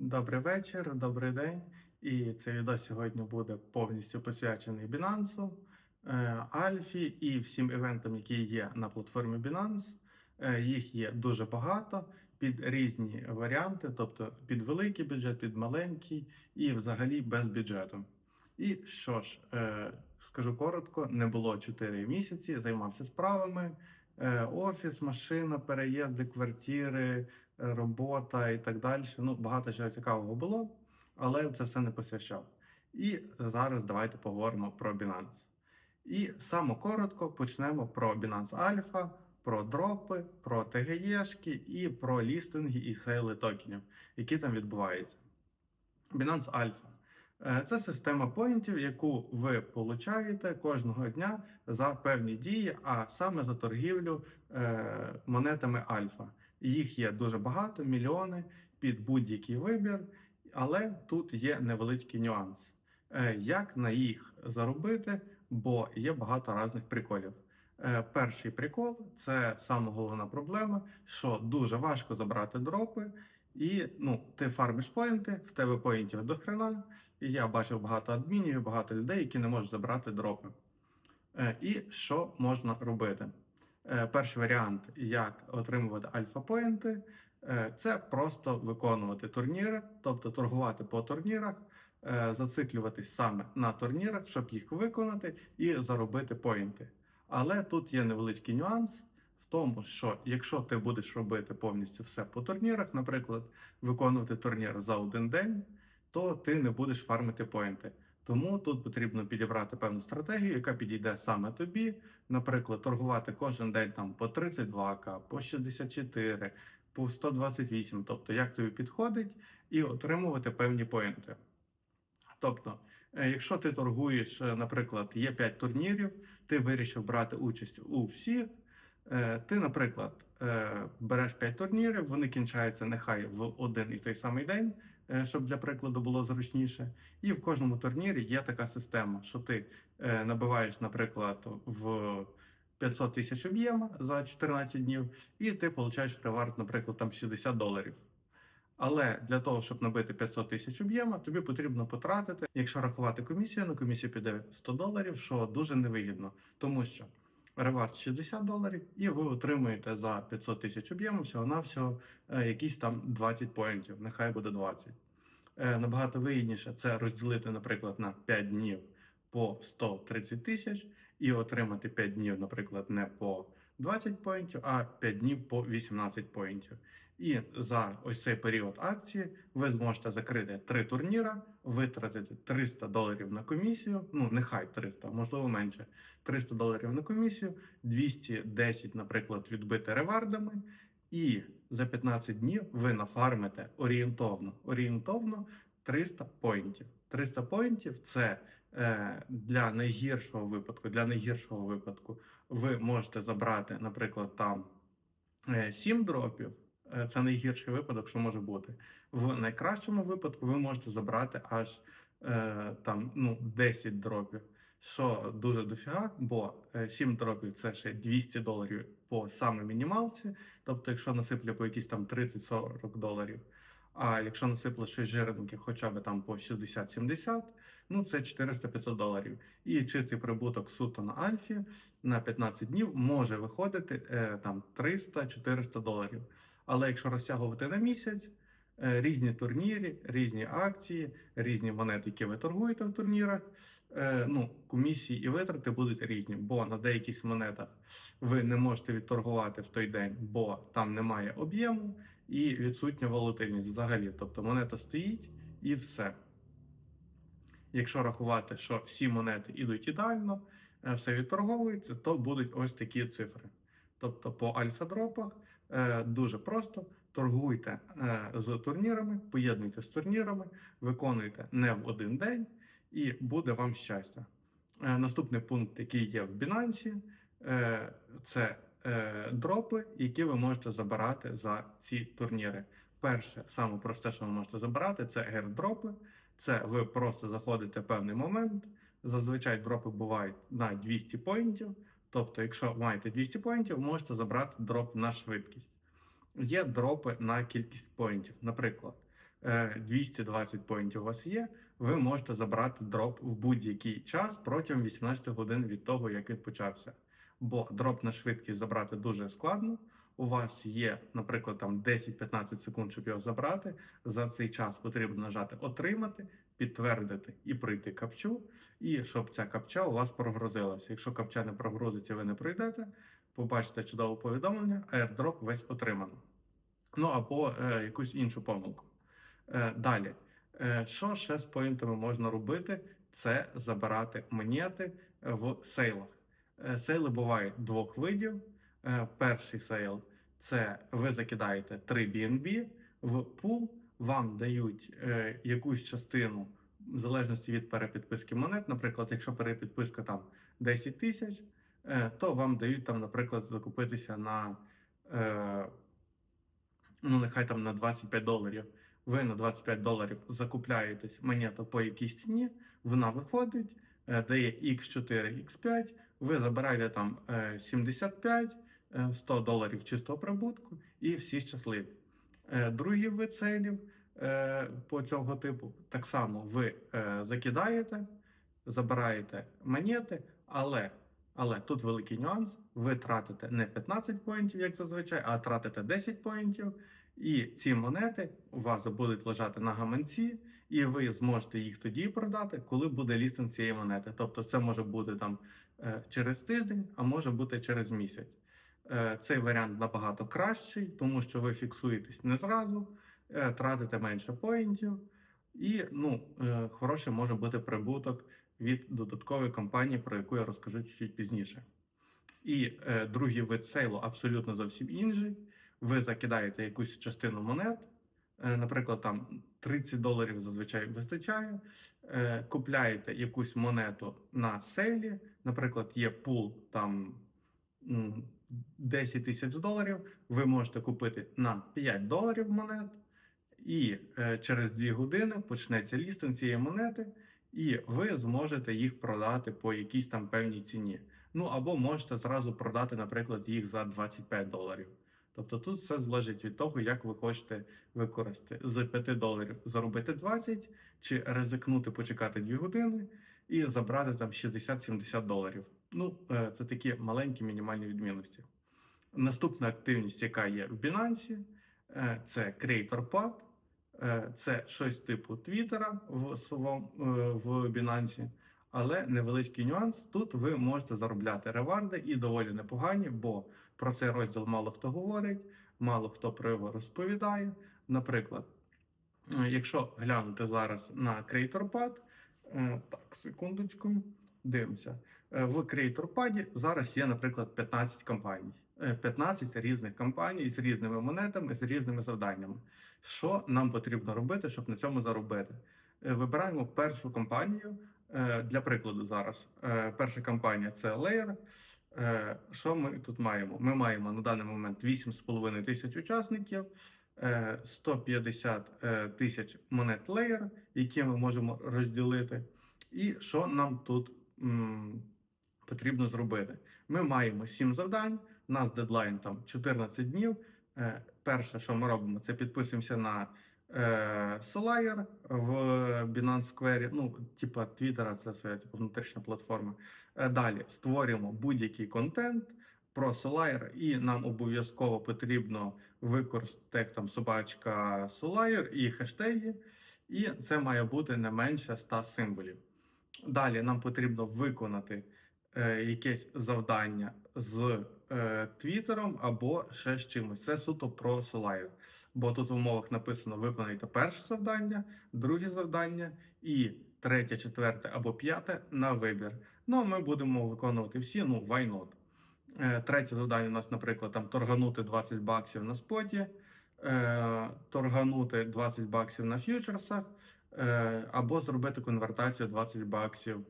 Добрий вечір, добрий день. І цей відео сьогодні буде повністю присвячений Binance, е, Альфі і всім івентам, які є на платформі Binance. Е, Їх є дуже багато під різні варіанти, тобто під великий бюджет, під маленький і взагалі без бюджету. І що ж, е, скажу коротко, не було 4 місяці, займався справами. Е, Офіс, машина, переїзди, квартири, е, робота і так далі. Ну, багато чого цікавого було, але це все не посвящав. І зараз давайте поговоримо про Binance. І саме коротко почнемо про Binance Alpha, про дропи, про ТГЄшки і про лістинги і сейли токенів, які там відбуваються. Binance Alpha. Е, Це система поінтів, яку ви получаєте кожного дня за певні дії, а саме за торгівлю е, монетами Альфа. Їх є дуже багато, мільйони під будь-який вибір, але тут є невеличкий нюанс. Е, Як на їх заробити, бо є багато різних приколів. Е, Перший прикол це саме головна проблема, що дуже важко забрати дропи, і ну, ти фармиш поінти, в тебе поінтів до хрена. І я бачив багато адмінів, багато людей, які не можуть забрати дропи. Е, І що можна робити? Е, Перший варіант, як отримувати альфа-поінти, е, це просто виконувати турніри, тобто торгувати по турнірах, е, зациклюватись саме на турнірах, щоб їх виконати і заробити поінти. Але тут є невеличкий нюанс в тому, що якщо ти будеш робити повністю все по турнірах, наприклад, виконувати турнір за один день, то ти не будеш фармити поінти. Тому тут потрібно підібрати певну стратегію, яка підійде саме тобі. Наприклад, торгувати кожен день там по 32к, по 64, по 128, тобто як тобі підходить, і отримувати певні поінти. Тобто, е, якщо ти торгуєш, е, наприклад, є 5 турнірів, ти вирішив брати участь у всіх. е, Ти, наприклад, береш 5 турнірів, вони кінчаються нехай в один і той самий день, щоб для прикладу було зручніше. І в кожному турнірі є така система, що ти е, набиваєш, наприклад, в 500 тисяч об'єма за 14 днів, і ти получаєш ревард, наприклад, там 60 доларів. Але для того, щоб набити 500 тисяч об'єма, тобі потрібно потратити, якщо рахувати комісію, на комісію піде 100 доларів, що дуже невигідно, тому що ревард 60 доларів, і ви отримуєте за 500 тисяч об'єму всього-навсього е, якісь там 20 поінтів, нехай буде 20. Е, Набагато вигідніше це розділити, наприклад, на 5 днів по 130 тисяч і отримати 5 днів, наприклад, не по 20 поінтів, а 5 днів по 18 поінтів. І за ось цей період акції ви зможете закрити три турніра, витратити 300 доларів на комісію. Ну нехай 300, можливо менше. 300 доларів на комісію, 210, наприклад, відбити ревардами. І за 15 днів ви нафармите орієнтовно орієнтовно 300 поінтів. 300 поінтів це е, для найгіршого випадку. Для найгіршого випадку ви можете забрати, наприклад, там е, 7 дропів. Е, Це найгірший випадок, що може бути. В найкращому випадку ви можете забрати аж е, там ну 10 дропів, що дуже дофіга, бо е, 7 дропів це ще 200 доларів по саме мінімалці. Тобто, якщо насиплю по якісь там 30-40 доларів. А якщо насипло щось жирненьке, хоча б там по 60-70, ну це 400-500 доларів. І чистий прибуток суто на альфі на 15 днів може виходити е, там 300-400 доларів. Але якщо розтягувати на місяць, е, різні турніри, різні акції, різні монети, які ви торгуєте в турнірах, е, ну, комісії і витрати будуть різні, бо на деяких монетах ви не можете відторгувати в той день, бо там немає об'єму і відсутня волатильність взагалі. Тобто монета стоїть і все. Якщо рахувати, що всі монети йдуть ідеально, е, все відторговується, то будуть ось такі цифри. Тобто по альфа-дропах дуже просто торгуйте е, з турнірами, поєднуйте з турнірами, виконуйте не в один день, і буде вам щастя. Е, наступний пункт, який є в е, це е, дропи, які ви можете забирати за ці турніри. Перше, саме просте, що ви можете забирати, це гердропи. Це ви просто заходите в певний момент. Зазвичай дропи бувають на 200 поінтів. Тобто, якщо маєте 200 поінтів, можете забрати дроп на швидкість. Є дропи на кількість поінтів. Наприклад, е, 220 поінтів у вас є, ви можете забрати дроп в будь-який час протягом 18 годин від того, як він почався. Бо дроп на швидкість забрати дуже складно. У вас є, наприклад, там 10-15 секунд, щоб його забрати. За цей час потрібно нажати Отримати, підтвердити і пройти капчу. І щоб ця капча у вас прогрузилася. Якщо капча не прогрузиться, ви не пройдете, побачите чудове повідомлення, airdrop весь отримано. Ну або е, якусь іншу помилку. Е, далі, е, що ще з поінтами можна робити? Це забирати монети в сейлах. Е, сейли бувають двох видів. Е, перший сейл це ви закидаєте 3 BNB в пул, вам дають е, якусь частину в залежності від перепідписки монет. Наприклад, якщо перепідписка там 10 тисяч, е, то вам дають там, наприклад, закупитися на е, ну нехай там на 25 доларів. Ви на 25 доларів закупляєтесь монету по якійсь ціні, вона виходить, дає X4, X5, ви забираєте там е, 75, е, 100 доларів чистого прибутку і всі щасливі. Е, Другий вид сейлів е, по цього типу так само ви е, закидаєте, забираєте монети, але, але тут великий нюанс: ви тратите не 15 поінтів, як зазвичай, а тратите 10 поінтів. І ці монети у вас будуть лежати на гаманці, і ви зможете їх тоді продати, коли буде лістинг цієї монети. Тобто, це може бути там через тиждень, а може бути через місяць. Е, Цей варіант набагато кращий, тому що ви фіксуєтесь не зразу, е, тратите менше поінтів, і ну, е, хороший може бути прибуток від додаткової компанії, про яку я розкажу чуть пізніше. І другий вид сейлу абсолютно зовсім інший. Ви закидаєте якусь частину монет, наприклад, там 30 доларів зазвичай вистачає. Купляєте якусь монету на сейлі, наприклад, є пул там 10 тисяч доларів. Ви можете купити на 5 доларів монет, і е, через 2 години почнеться лістинг цієї монети, і ви зможете їх продати по якійсь там певній ціні. Ну або можете зразу продати, наприклад, їх за 25 доларів. Тобто тут все залежить від того, як ви хочете використати з 5 доларів заробити 20, чи ризикнути почекати 2 години і забрати там 60-70 доларів. Ну, е, це такі маленькі мінімальні відмінності. Наступна активність, яка є в Binance, е, це CreatorPad. Е, Це щось типу Твіттера в в Binance. Але невеличкий нюанс. Тут ви можете заробляти реварди і доволі непогані, бо про цей розділ мало хто говорить, мало хто про його розповідає. Наприклад, якщо глянути зараз на CreatorPad, так, секундочку, дивимося. Е, В CreatorPad зараз є, наприклад, 15 компаній. Е, 15 різних компаній з різними монетами, з різними завданнями. Що нам потрібно робити, щоб на цьому заробити? Е, Вибираємо першу компанію. Е, Для прикладу, зараз Е, перша компанія це Layer. Е, Що ми тут маємо? Ми маємо на даний момент 8,5 тисяч учасників, е, 150 е, тисяч монет Layer, які ми можемо розділити. І що нам тут потрібно зробити? Ми маємо 7 завдань. У нас дедлайн там 14 днів. Е, Перше, що ми робимо, це підписуємося на е, Solire в Binance Square, ну, типа Twitter, це своя типу, внутрішня платформа. Е, Далі створюємо будь-який контент про Solire, і нам обов'язково потрібно використати як там собачка Solire і хештеги, і це має бути не менше 100 символів. Далі нам потрібно виконати е, якесь завдання з е, Твіттером або ще з чимось. Це суто про Solire. Бо тут в умовах написано виконайте перше завдання, друге завдання і третє, четверте або п'яте на вибір. Ну, ми будемо виконувати всі, ну, why not. Е, Третє завдання у нас, наприклад, там торганути 20 баксів на споті, е, торганути 20 баксів на фьючерсах, е, або зробити конвертацію 20 баксів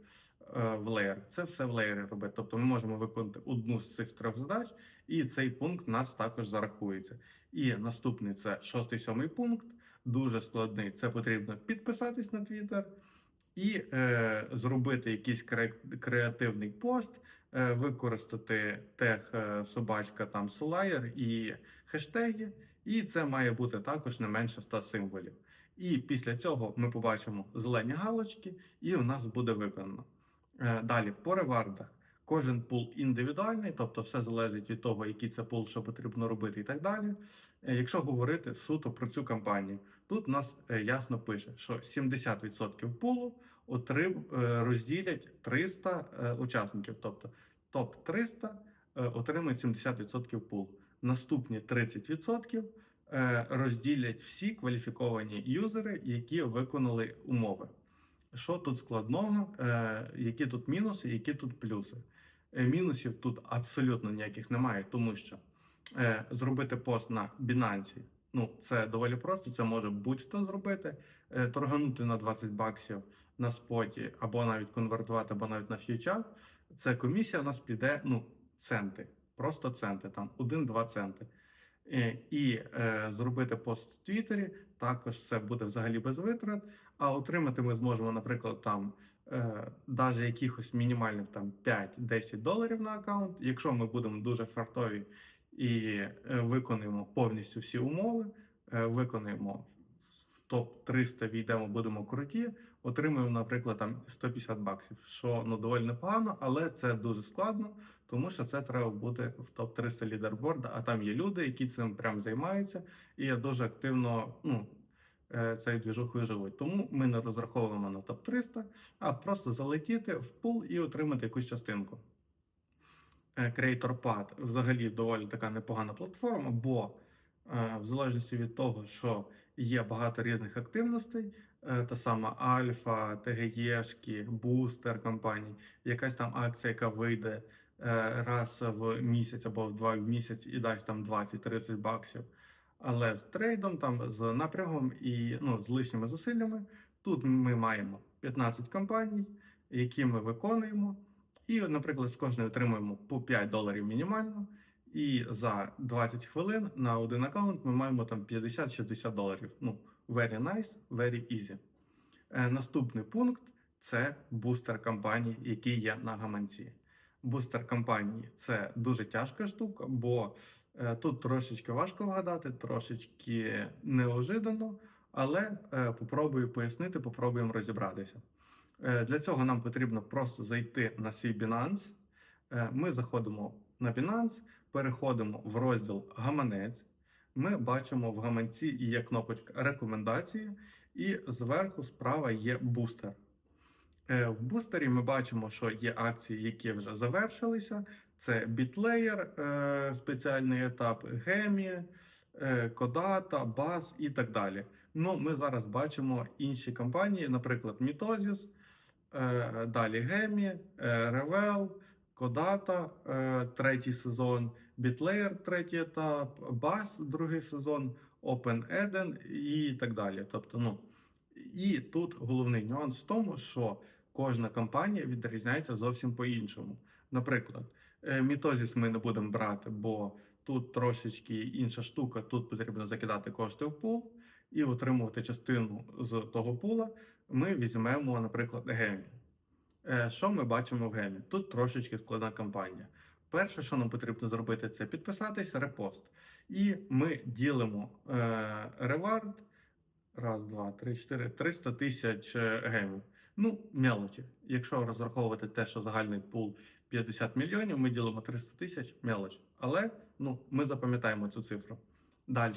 в леєр. Це все в леєрі робити. Тобто ми можемо виконати одну з цих трьох задач, і цей пункт нас також зарахується. І наступний це шостий сьомий пункт. Дуже складний. Це потрібно підписатись на Twitter і е, зробити якийсь кре- креативний пост, е, використати тег е, собачка там Solire і хештеги. І це має бути також не менше 100 символів. І після цього ми побачимо зелені галочки, і у нас буде виконано. Е, Далі по ревардах. Кожен пул індивідуальний, тобто все залежить від того, який це пул, що потрібно робити, і так далі. Е, Якщо говорити суто про цю кампанію, тут нас е, ясно пише, що 70% пулу розділять 300 е, учасників, тобто топ 300 е, отримують 70% пулу. Наступні 30% е, розділять всі кваліфіковані юзери, які виконали умови. Що тут складного, е, які тут мінуси, які тут плюси? Е, Мінусів тут абсолютно ніяких немає, тому що е, зробити пост на Binance, ну це доволі просто, це може будь-хто зробити. Торганути на 20 баксів на споті, або навіть конвертувати, або навіть на фьючах. Це комісія у нас піде ну, центи, просто центи, там 1-2 центи. І е, зробити пост в Твіттері також це буде взагалі без витрат. А отримати ми зможемо, наприклад, там е, навіть якихось мінімальних там 5-10 доларів на аккаунт. Якщо ми будемо дуже фартові і е, виконуємо повністю всі умови, е, виконуємо в топ 300 війдемо, будемо круті, отримуємо, наприклад, там 150 баксів, що ну доволі непогано, але це дуже складно, тому що це треба бути в топ 300 лідерборда. А там є люди, які цим прям займаються, і я дуже активно ну, цією двіжухою живуть. Тому ми не розраховуємо на топ 300, а просто залетіти в пул і отримати якусь частинку. Е, CreatorPad взагалі доволі така непогана платформа, бо е, в залежності від того, що є багато різних активностей, е, та сама Альфа, ТГЄшки, бустер компаній, якась там акція, яка вийде е, раз в місяць або в два в місяць і дасть там 20-30 баксів. Але з трейдом, там з напрягом і ну, з лишніми зусиллями, тут ми маємо 15 компаній, які ми виконуємо. І, наприклад, з кожної отримуємо по 5 доларів мінімально. І за 20 хвилин на один аккаунт ми маємо там 50-60 доларів. Ну, very nice, very easy. Е, наступний пункт це бустер кампаній, які є на гаманці. Бустер кампанії це дуже тяжка штука, бо тут трошечки важко вгадати, трошечки неожиданно, але е, попробую пояснити, попробуємо розібратися. Е, Для цього нам потрібно просто зайти на свій Binance. Е, Ми заходимо на Binance, переходимо в розділ Гаманець. Ми бачимо в гаманці є кнопочка Рекомендації, і зверху справа є бустер. Е, В бустері ми бачимо, що є акції, які вже завершилися. Це е, спеціальний етап, е, Kodata, Buzz і так далі. Ну, ми зараз бачимо інші компанії, наприклад, Mitosis, е, далі е, Revel, Kodata, е, третій сезон, BitLayer, третій етап, Buzz, другий сезон, OpenEden і так далі. Тобто, ну, і тут головний нюанс в тому, що кожна компанія відрізняється зовсім по-іншому. Наприклад, Мітозіс ми не будемо брати, бо тут трошечки інша штука. Тут потрібно закидати кошти в пул і отримувати частину з того пула. Ми візьмемо, наприклад, Гемі. Е, Що ми бачимо в Гемі? Тут трошечки складна кампанія. Перше, що нам потрібно зробити, це підписатись, репост. І ми ділимо е, ревард. Раз, два, три, чотири, 300 тисяч е, гемів. Ну, мелочі. Якщо розраховувати те, що загальний пул 50 мільйонів, ми ділимо 300 тисяч мелоч. Але ну, ми запам'ятаємо цю цифру. Далі.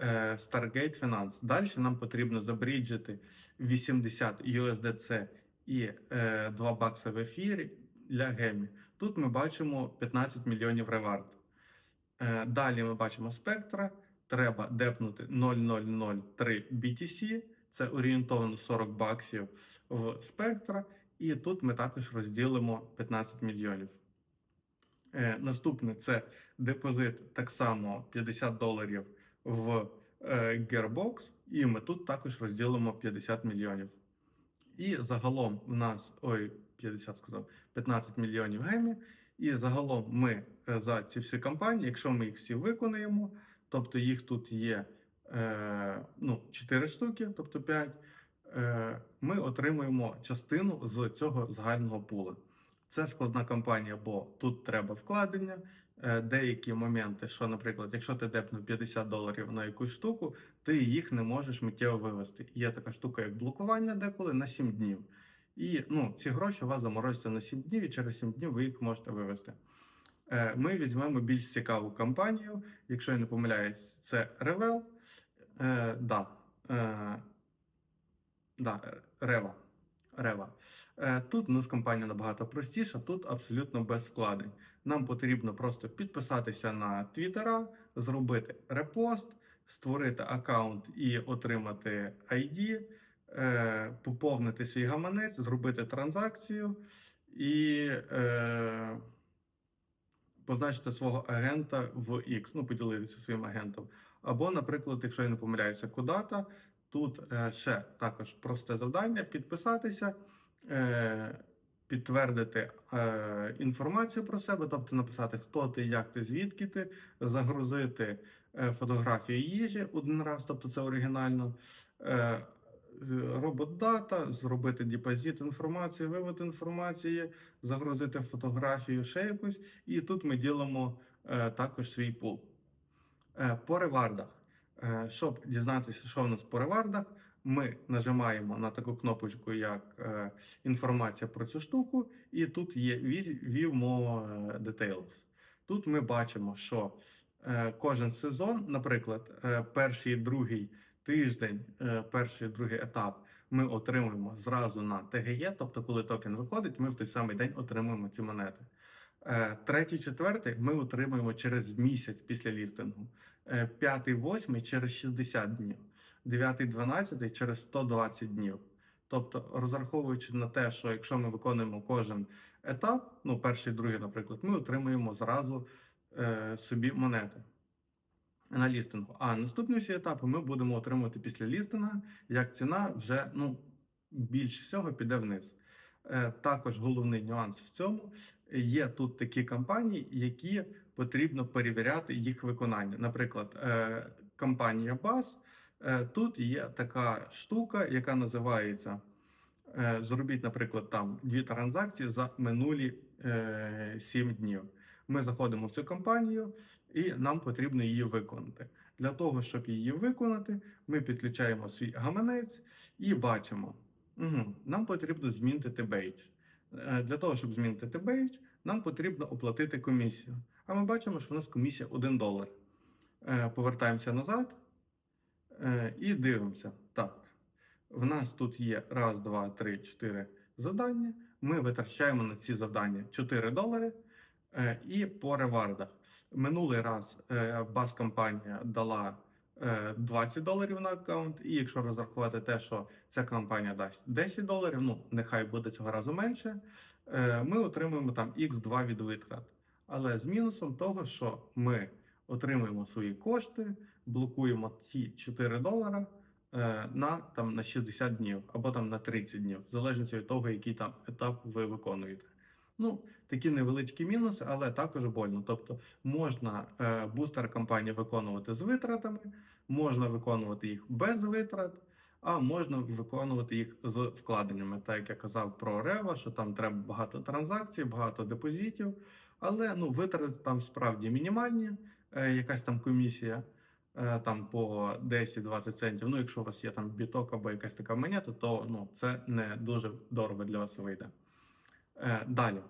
Е, Stargate Finance. Далі нам потрібно забріджити 80 USDC і е, 2 бакси в ефірі для гемі. Тут ми бачимо 15 мільйонів ревард. Е, Далі ми бачимо спектра. Треба депнути 0003 BTC. Це орієнтовно 40 баксів в спектра. І тут ми також розділимо 15 мільйонів. Е, наступне це депозит так само 50 доларів в е, Gearbox, і ми тут також розділимо 50 мільйонів. І загалом в нас ой, 50 сказав, 15 мільйонів гемі. І загалом ми е, за ці всі кампанії, якщо ми їх всі виконуємо, тобто їх тут є е, ну, 4 штуки, тобто 5, е, ми отримуємо частину з цього загального пула. Це складна кампанія, бо тут треба вкладення, е, деякі моменти, що, наприклад, якщо ти депнув 50 доларів на якусь штуку, ти їх не можеш миттєво вивести. Є така штука, як блокування деколи на 7 днів. І ну, ці гроші у вас заморозяться на 7 днів, і через 7 днів ви їх можете вивести. Е, Ми візьмемо більш цікаву компанію, якщо я не помиляюсь, це Revel. Е, да, е, да, Рева. Рева. Е, Тут у нас компанія набагато простіша, тут абсолютно без вкладень. Нам потрібно просто підписатися на Твіттера, зробити репост, створити аккаунт і отримати ID, е, поповнити свій гаманець, зробити транзакцію і е, позначити свого агента в X, ну, поділитися своїм агентом. Або, наприклад, якщо я не помиляюся, кудата, тут е, ще також просте завдання підписатися, е, підтвердити е, інформацію про себе, тобто написати, хто ти, як ти, звідки ти, загрузити фотографію їжі один раз, тобто це оригінально. Е, Робот дата, зробити депозит інформації, вивод інформації, загрузити фотографію ще якусь, і тут ми ділимо також свій пул. По ревардах. Е, щоб дізнатися, що в нас по ревардах, ми нажимаємо на таку кнопочку, як е, інформація про цю штуку, і тут є View More е, Details. Тут ми бачимо, що кожен сезон, наприклад, перший і другий тиждень, перший і другий етап, ми отримуємо зразу на ТГЄ, тобто, коли токен виходить, ми в той самий день отримуємо ці монети. Третій, четвертий ми отримуємо через місяць після лістингу. Е, П'ятий, восьмий через 60 днів. Дев'ятий, дванадцятий через 120 днів. Тобто, розраховуючи на те, що якщо ми виконуємо кожен етап, ну перший, другий, наприклад, ми отримуємо зразу е, собі монети на лістингу. А наступні всі етапи ми будемо отримувати після лістинга, як ціна вже ну, більш всього піде вниз. Е, також головний нюанс в цьому є тут такі компанії, які потрібно перевіряти їх виконання. Наприклад, е, компанія BAS, е, тут є така штука, яка називається е, зробіть, наприклад, там дві транзакції за минулі 7 днів. Ми заходимо в цю компанію і нам потрібно її виконати. Для того, щоб її виконати, ми підключаємо свій гаманець і бачимо. Угу. Нам потрібно змінити бейдж. Е, Для того, щоб змінити бейдж, нам потрібно оплатити комісію. А ми бачимо, що в нас комісія 1 долар. Е, Повертаємося назад е, і дивимося. Так, в нас тут є раз, два, три, чотири завдання. Ми витрачаємо на ці завдання 4 долари. І по ревардах. Минулий раз бас компанія дала 20 доларів на аккаунт, і якщо розрахувати те, що ця компанія дасть 10 доларів, ну нехай буде цього разу менше, е, ми отримуємо там X2 від витрат. Але з мінусом того, що ми отримуємо свої кошти, блокуємо ті 4 долара е, на, там, на 60 днів або там на 30 днів, в залежності від того, який там етап ви виконуєте. Ну, такі невеличкі мінуси, але також больно. Тобто можна е, бустер кампанії виконувати з витратами, можна виконувати їх без витрат, а можна виконувати їх з вкладеннями. Так як я казав про Рева, що там треба багато транзакцій, багато депозитів. Але ну, витрати там справді мінімальні, е, якась там комісія. е, Там по 10-20 центів. Ну, якщо у вас є там біток або якась така монета, то ну, це не дуже дорого для вас вийде. Е, Далі.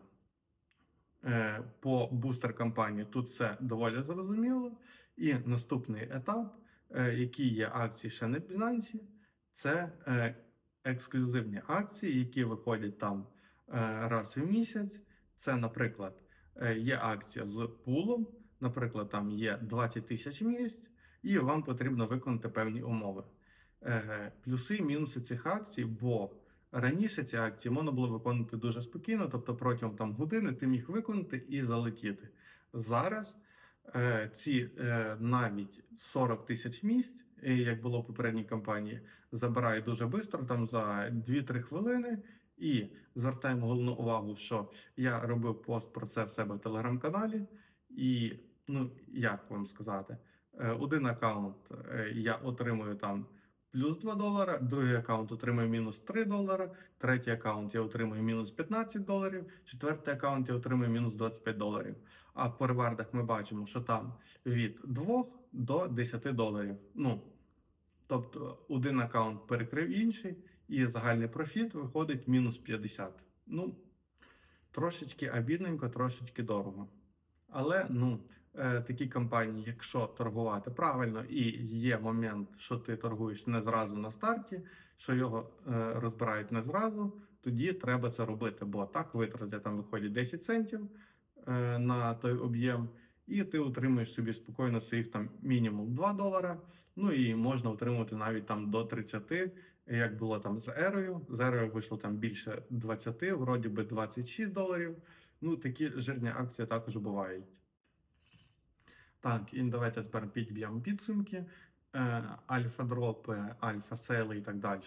Е, По бустер кампанії тут все доволі зрозуміло. І наступний етап, е, які є акції ще на Binance, це ексклюзивні акції, які виходять там раз в місяць. Це, наприклад, є акція з пулом, наприклад, там є 20 тисяч місць, і вам потрібно виконати певні умови. Плюси і мінуси цих акцій, бо Раніше ці акції можна було виконувати дуже спокійно, тобто протягом там години ти міг виконати і залетіти. Зараз е, ці е, навіть 40 тисяч місць, як було в попередній кампанії, забирають дуже швидко, там за 2-3 хвилини. І звертаємо головну увагу, що я робив пост про це в себе в телеграм-каналі. І ну як вам сказати, е, один аккаунт е, я отримую там плюс 2 долара, другий аккаунт отримує мінус 3 долара, третій аккаунт я отримую мінус 15 доларів, четвертий аккаунт я отримую мінус 25 доларів. А по ревардах ми бачимо, що там від 2 до 10 доларів. Ну, тобто один аккаунт перекрив інший, і загальний профіт виходить мінус 50. Ну, трошечки обідненько, трошечки дорого. Але ну, такі компанії, якщо торгувати правильно, і є момент, що ти торгуєш не зразу на старті, що його е, розбирають не зразу, тоді треба це робити, бо так витрати там виходять 10 центів е, на той об'єм, і ти отримуєш собі спокійно своїх там мінімум 2 долара. Ну і можна отримувати навіть там до 30, як було там з ерою. З ерою вийшло там більше 20, вроді би 26 доларів. Ну, такі жирні акції також бувають. Так, і давайте тепер підб'ємо підсумки. Е, Альфа-дропи, альфа-сейли і так далі.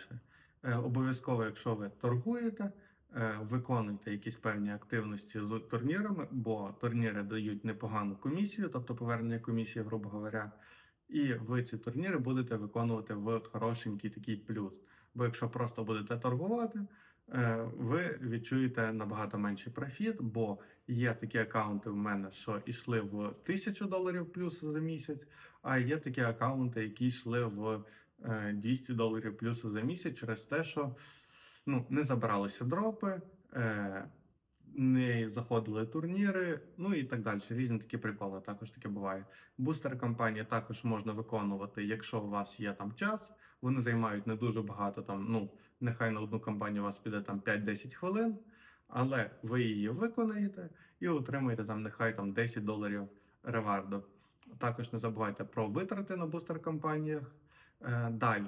Е, Обов'язково, якщо ви торгуєте, е, виконуйте якісь певні активності з турнірами, бо турніри дають непогану комісію, тобто повернення комісії, грубо говоря, і ви ці турніри будете виконувати в хорошенький такий плюс. Бо якщо просто будете торгувати, ви відчуєте набагато менший профіт, бо є такі аккаунти в мене, що йшли в 1000 доларів плюс за місяць, а є такі аккаунти, які йшли в е, 200 доларів плюс за місяць через те, що ну, не забиралися дропи, е, не заходили турніри, ну і так далі. Різні такі приколи також таке буває. Бустер кампанії також можна виконувати, якщо у вас є там час. Вони займають не дуже багато там. Ну нехай на одну кампанію у вас піде там 5-10 хвилин, але ви її виконаєте і отримаєте там нехай там 10 доларів реварду. Також не забувайте про витрати на бустер кампаніях. Е, далі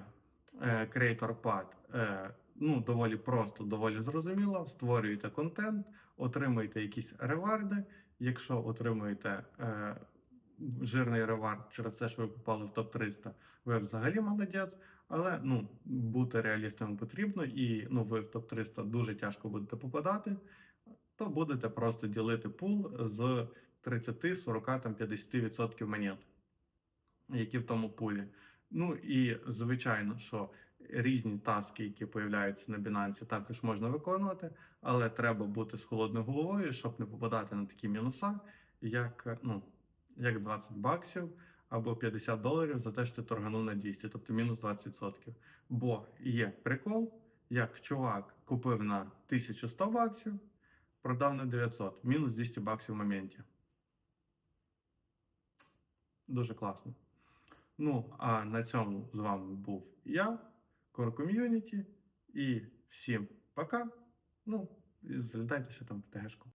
е, Creator Pad. Е, ну, доволі просто, доволі зрозуміло. Створюєте контент, отримуєте якісь реварди. Якщо отримуєте е, жирний ревард через те, що ви попали в топ-300, ви взагалі молодець. Але ну, бути реалістом потрібно, і ну, ви в топ-300 дуже тяжко будете попадати, то будете просто ділити пул з 30, 40, там 50% монет, які в тому пулі. Ну і звичайно, що різні таски, які появляються на Binance, також можна виконувати, але треба бути з холодною головою, щоб не попадати на такі мінуса, як, ну, як 20 баксів або 50 доларів за те, що ти торганув на 200, тобто мінус 20%. Бо є прикол, як чувак купив на 1100 баксів, продав на 900, мінус 200 баксів в моменті. Дуже класно. Ну, а на цьому з вами був я, Core Community, і всім пока. Ну, і залітайте ще там в ТГшку.